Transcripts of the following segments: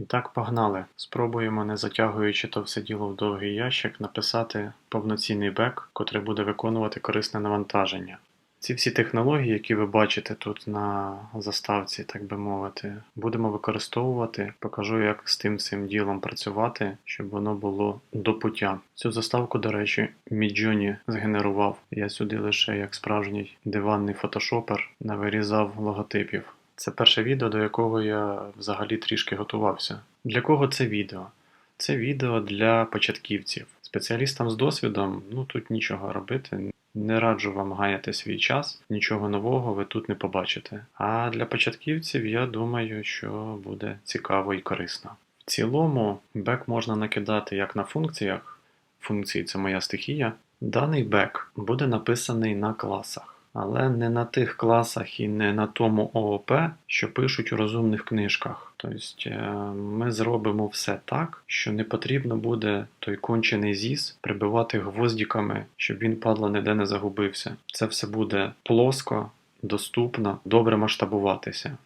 І так погнали. Спробуємо, не затягуючи то все діло в довгий ящик, написати повноцінний бек, котрий буде виконувати корисне навантаження. Ці всі технології, які ви бачите тут на заставці, так би мовити, будемо використовувати. Покажу, як з тим всім ділом працювати, щоб воно було до пуття. Цю заставку, до речі, Midjourney згенерував. Я сюди лише як справжній диванний фотошопер навирізав логотипів. Це перше відео, до якого я взагалі трішки готувався. Для кого це відео? Це відео для початківців. Спеціалістам з досвідом, ну тут нічого робити. Не раджу вам гаяти свій час, нічого нового ви тут не побачите. А для початківців я думаю, що буде цікаво і корисно. В цілому, бек можна накидати як на функціях. Функції це моя стихія. Даний бек буде написаний на класах, але не на тих класах і не на тому ООП, що пишуть у розумних книжках. Тобто е, ми зробимо все так, що не потрібно буде той кончений зіс прибивати гвоздіками, щоб він падла ніде не загубився. Це все буде плоско, доступно, добре масштабуватися.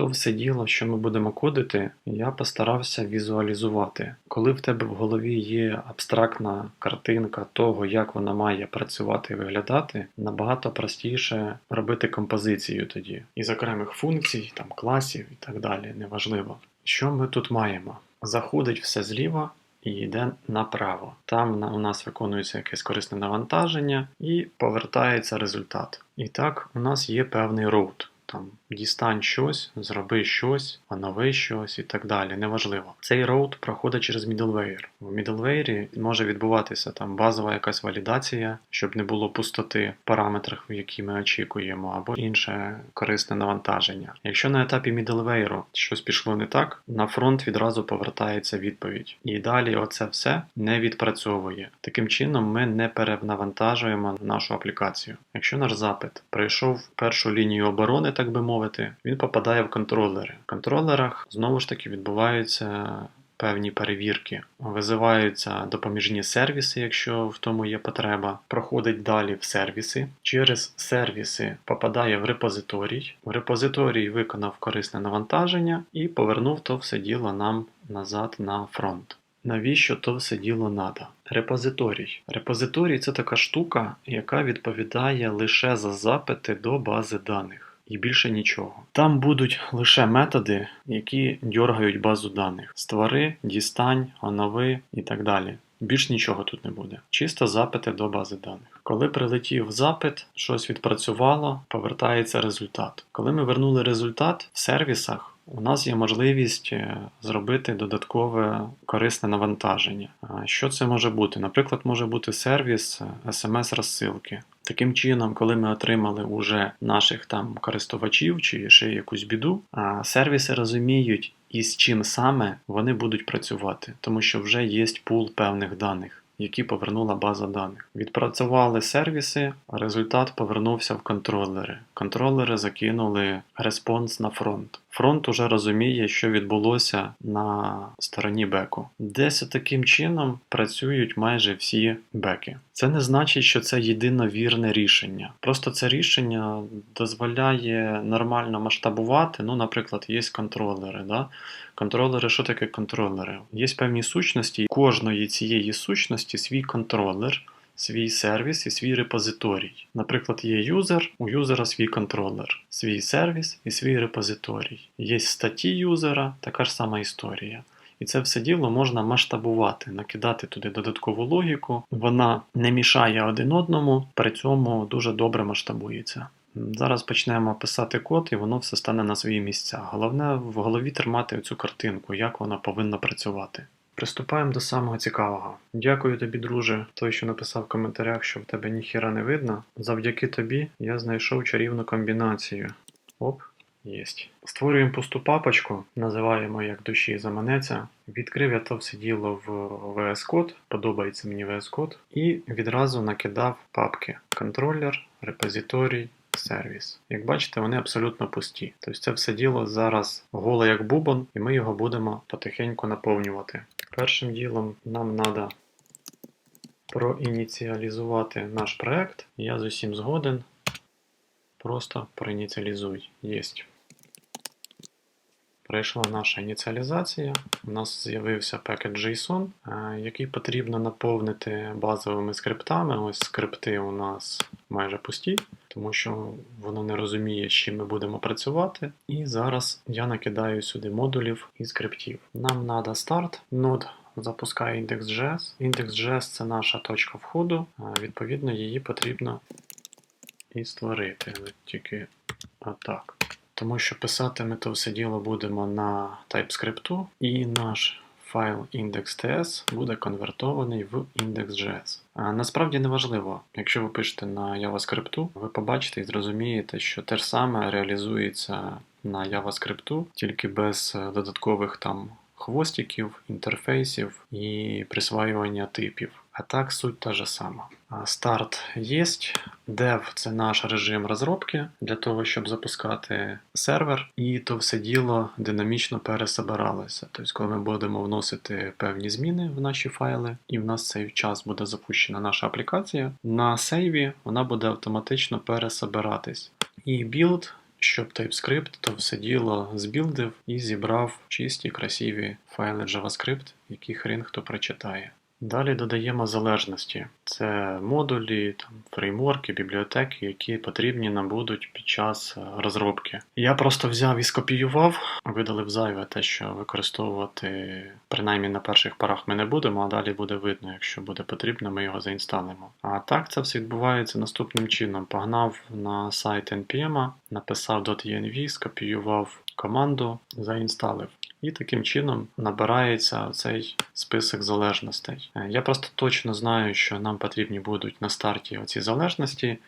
То все діло, що ми будемо кодити, я постарався візуалізувати. Коли в тебе в голові є абстрактна картинка того, як вона має працювати і виглядати, набагато простіше робити композицію тоді. Із окремих функцій, там класів і так далі, неважливо. Що ми тут маємо? Заходить все зліва. І йде направо. Там у нас виконується якесь корисне навантаження і повертається результат. І так, у нас є певний роут там дістань щось, зроби щось, онови щось і так далі. Неважливо. Цей роут проходить через middleware. В middleware може відбуватися там базова якась валідація, щоб не було пустоти в параметрах, які ми очікуємо, або інше корисне навантаження. Якщо на етапі middleware щось пішло не так, на фронт відразу повертається відповідь. І далі оце все не відпрацьовує. Таким чином, ми не перенавантажуємо нашу аплікацію. Якщо наш запит пройшов першу лінію оборони, так би мовити, він попадає в контролери. В контролерах знову ж таки відбуваються певні перевірки. Визиваються допоміжні сервіси, якщо в тому є потреба. Проходить далі в сервіси. Через сервіси попадає в репозиторій. В репозиторій виконав корисне навантаження і повернув то все діло нам назад на фронт. Навіщо то все діло надо? Репозиторій. Репозиторій це така штука, яка відповідає лише за запити до бази даних і більше нічого. Там будуть лише методи, які дьоргають базу даних: створи, дістань, онови і так далі. Більш нічого тут не буде. Чисто запити до бази даних. Коли прилетів запит, щось відпрацювало, повертається результат. Коли ми вернули результат в сервісах, у нас є можливість е, зробити додаткове корисне навантаження. Що це може бути? Наприклад, може бути сервіс смс-розсилки. Таким чином, коли ми отримали уже наших там користувачів чи ще якусь біду, сервіси розуміють, із чим саме вони будуть працювати, тому що вже є пул певних даних які повернула база даних. Відпрацювали сервіси, а результат повернувся в контролери. Контролери закинули респонс на фронт. Фронт уже розуміє, що відбулося на стороні беку. Десь таким чином працюють майже всі беки. Це не значить, що це єдино вірне рішення. Просто це рішення дозволяє нормально масштабувати. Ну, наприклад, є контролери. Да? Контролери, що таке контролери? Є певні сущності, кожної цієї сущності свій контролер. Свій сервіс і свій репозиторій. Наприклад, є юзер, у юзера свій контролер, свій сервіс і свій репозиторій. Є статті юзера, така ж сама історія. І це все діло можна масштабувати, накидати туди додаткову логіку. Вона не мішає один одному, при цьому дуже добре масштабується. Зараз почнемо писати код, і воно все стане на свої місця. Головне в голові тримати цю картинку, як вона повинна працювати. Приступаємо до самого цікавого. Дякую тобі, друже, той, що написав в коментарях, що в тебе ніхіра не видно. Завдяки тобі я знайшов чарівну комбінацію. Оп, єсть. Створюємо пусту папочку, називаємо як душі заманеться. Відкрив я то все діло в VS Code, подобається мені VS Code, і відразу накидав папки: контролер, репозиторій сервіс. Як бачите, вони абсолютно пусті. Тобто це все діло зараз голе як бубон, і ми його будемо потихеньку наповнювати. Першим ділом нам треба проініціалізувати наш проект. Я з усім згоден. Просто проініціалізуй. Єсть. Пройшла наша ініціалізація. У нас з'явився пакет JSON, е, який потрібно наповнити базовими скриптами. Ось скрипти у нас майже пусті, тому що воно не розуміє, з чим ми будемо працювати. І зараз я накидаю сюди модулів і скриптів. Нам треба старт, нод запускає index.js. Index.js це наша точка входу, відповідно, її потрібно і створити. Тільки отак. Тому що писати ми то все діло будемо на TypeScript, і наш файл index.ts буде конвертований в index.js. Насправді не важливо, якщо ви пишете на JavaScript, ви побачите і зрозумієте, що те ж саме реалізується на JavaScript, тільки без е, додаткових там хвостиків, інтерфейсів і присваювання типів. А так суть та же сама. Старт є. Dev – це наш режим розробки для того, щоб запускати сервер, і то все діло динамічно пересобиралося. Тобто, коли ми будемо вносити певні зміни в наші файли, і в нас цей час буде запущена наша аплікація, на сейві вона буде автоматично пересобиратись. І build щоб TypeScript то все діло збілдив і зібрав чисті, красиві файли JavaScript, які хрін хто прочитає. Далі додаємо залежності. Це модулі, там, фреймворки, бібліотеки, які потрібні нам будуть під час е, розробки. Я просто взяв і скопіював, видалив зайве те, що використовувати принаймні на перших порах ми не будемо, а далі буде видно, якщо буде потрібно, ми його заінсталимо. А так це все відбувається наступним чином. Погнав на сайт NPM, написав .env, скопіював команду, заінсталив. І таким чином набирається цей список залежностей. Е, Я просто точно знаю, що нам потрібні будуть на старті оці залежності.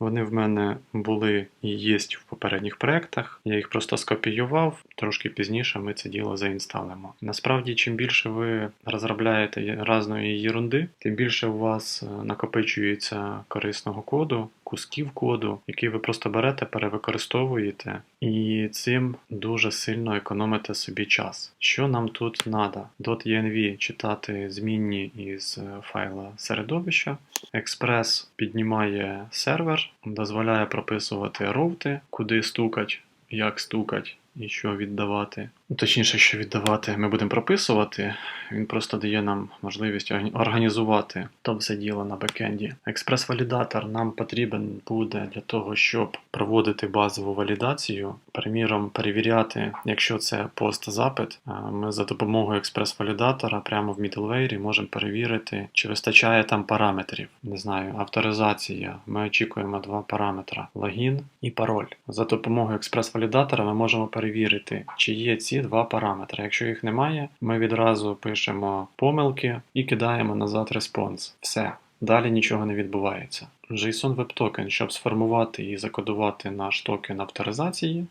Вони в мене були і є в попередніх проєктах. Я їх просто скопіював, трошки пізніше ми це діло заінсталимо. Насправді, чим більше ви розробляєте разної єрунди, тим більше у вас е, накопичується корисного коду, кусків коду, який ви просто берете, перевикористовуєте, і цим дуже сильно економите собі час. Що нам тут треба? .env читати змінні із е, файла середовища. Експрес піднімає сервер, дозволяє прописувати роути, куди стукать, як стукать і що віддавати. Точніше, що віддавати, ми будемо прописувати. Він просто дає нам можливість організувати то все діло на бекенді. Експрес-валідатор нам потрібен буде для того, щоб проводити базову валідацію. Приміром, перевіряти, якщо це пост-запит, ми за допомогою експрес-валідатора прямо в middleware можемо перевірити, чи вистачає там параметрів. Не знаю, авторизація. Ми очікуємо два параметра: логін і пароль. За допомогою експрес-валідатора ми можемо перевірити, чи є ці два параметри. Якщо їх немає, ми відразу пишемо помилки і кидаємо назад респонс. Все. Далі нічого не відбувається. JSON Web Token, щоб сформувати і закодувати наш токен авторизації,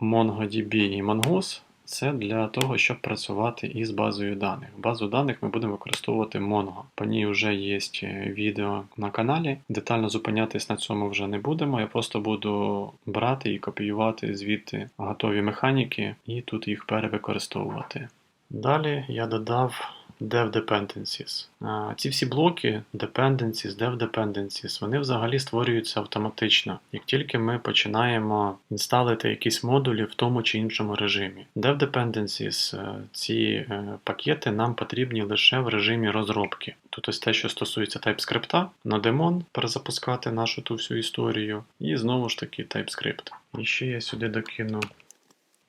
MongoDB і Mongoose це для того, щоб працювати із базою даних. Базу даних ми будемо використовувати Mongo. По ній вже є відео на каналі. Детально зупинятись на цьому вже не будемо. Я просто буду брати і копіювати звідти готові механіки і тут їх перевикористовувати. Далі я додав dev dependencies. Ці всі блоки dependencies, dev dependencies, вони взагалі створюються автоматично, як тільки ми починаємо інсталити якісь модулі в тому чи іншому режимі. Dev dependencies, е, ці е, пакети нам потрібні лише в режимі розробки. Тут ось те, що стосується TypeScript, на демон перезапускати нашу ту всю історію, і знову ж таки TypeScript. І ще я сюди докину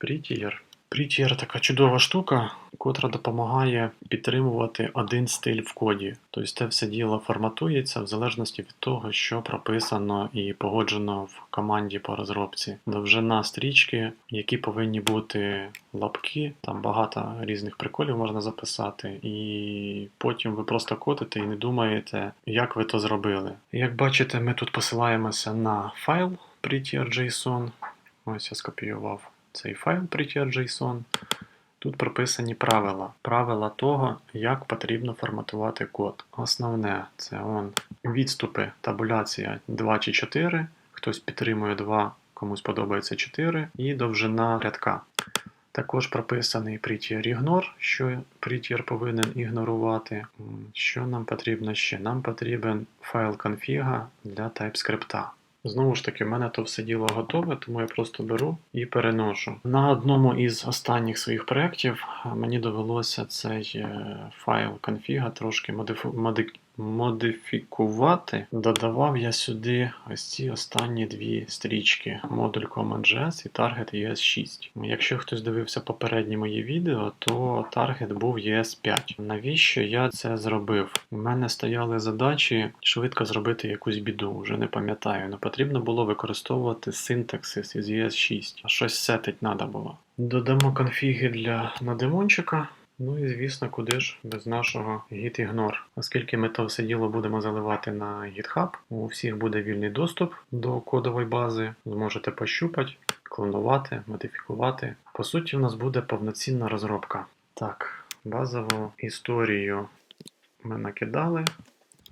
Prettier. Prettier така чудова штука, котра допомагає підтримувати один стиль в коді. Тобто це все діло форматується в залежності від того, що прописано і погоджено в команді по розробці. Довжина стрічки, які повинні бути лапки, там багато різних приколів можна записати, і потім ви просто кодите і не думаєте, як ви то зробили. Як бачите, ми тут посилаємося на файл prettier.json. Ось я скопіював цей файл prettier.json. Тут прописані правила. Правила того, як потрібно форматувати код. Основне це он, відступи, табуляція 2 чи 4. Хтось підтримує 2, комусь подобається 4, і довжина рядка. Також прописаний prettier ignore, що prettier повинен ігнорувати. Що нам потрібно ще? Нам потрібен файл конфіга для TypeScript. Знову ж таки, в мене то все діло готове, тому я просто беру і переношу. На одному із останніх своїх проєктів е, мені довелося цей е, файл конфіга трошки модифу... моди... модифікувати. Додавав я сюди ось ці останні дві стрічки: модуль CommonJS і Target ES 6. Якщо хтось дивився попередні мої відео, то Target був ES 5. Навіщо я це зробив? У мене стояли задачі швидко зробити якусь біду, вже не пам'ятаю. але потрібно було використовувати синтаксис із ES 6. Щось сетить треба було. Додамо конфіги для надимончика. Ну і звісно, куди ж без нашого git-ignore. Оскільки ми то все діло будемо заливати на GitHub, у всіх буде вільний доступ до кодової бази, зможете пощупати, клонувати, модифікувати. По суті, у нас буде повноцінна розробка. Так, базову історію ми накидали.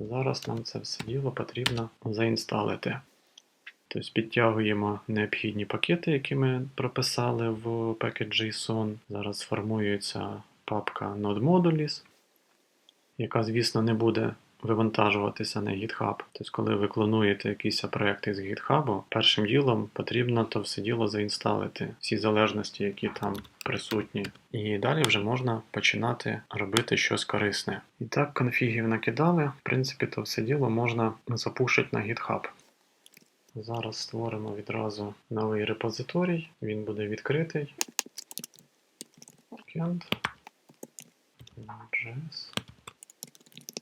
Зараз нам це все діло потрібно заінсталити. Тобто підтягуємо необхідні пакети, які ми прописали в package.json. Зараз формується папка node-modules, яка, звісно, не буде вивантажуватися на GitHub. Тобто, коли ви клонуєте якийсь проєкт із GitHub, першим ділом потрібно то все діло заінсталити, всі залежності, які там присутні. І далі вже можна починати робити щось корисне. І так, конфігів накидали. В принципі, то все діло можна запушити на GitHub. Зараз створимо відразу новий репозиторій, він буде відкритий. Backend. JS.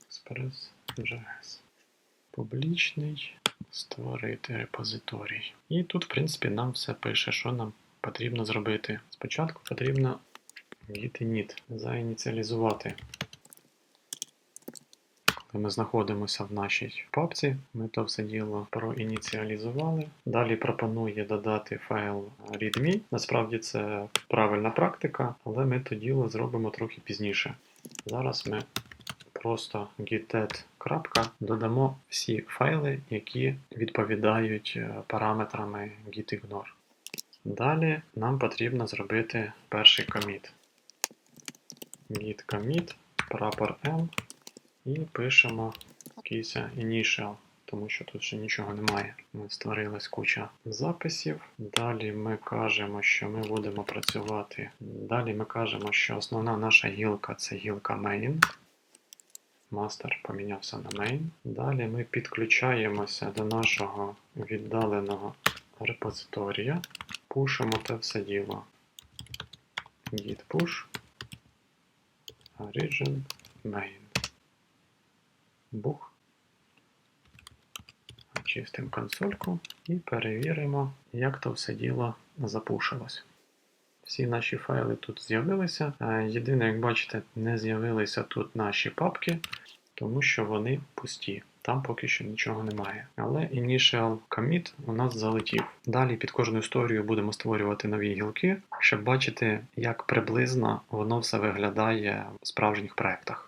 Express.js. Публічний. Створити репозиторій. І тут, в принципі, нам все пише, що нам потрібно зробити. Спочатку потрібно git-init заініціалізувати. Коли ми знаходимося в нашій папці, ми то все діло проініціалізували. Далі пропонує додати файл readme. Насправді це правильна практика, але ми то діло зробимо трохи пізніше. Зараз ми просто git додамо всі файли, які відповідають е, параметрами gitignore. Далі нам потрібно зробити перший коміт. git commit, прапор m і пишемо якийсь initial, тому що тут ще нічого немає. Ми Створилась куча записів. Далі ми кажемо, що ми будемо працювати. Далі ми кажемо, що основна наша гілка це гілка main. Мастер помінявся на main. Далі ми підключаємося до нашого віддаленого репозиторія. Пушимо те все діло. Git push origin main. Бух. Очистимо консольку і перевіримо, як то все діло запушилось. Всі наші файли тут з'явилися. Єдине, як бачите, не з'явилися тут наші папки, тому що вони пусті. Там поки що нічого немає. Але initial commit у нас залетів. Далі під кожну історію будемо створювати нові гілки, щоб бачити, як приблизно воно все виглядає в справжніх проєктах.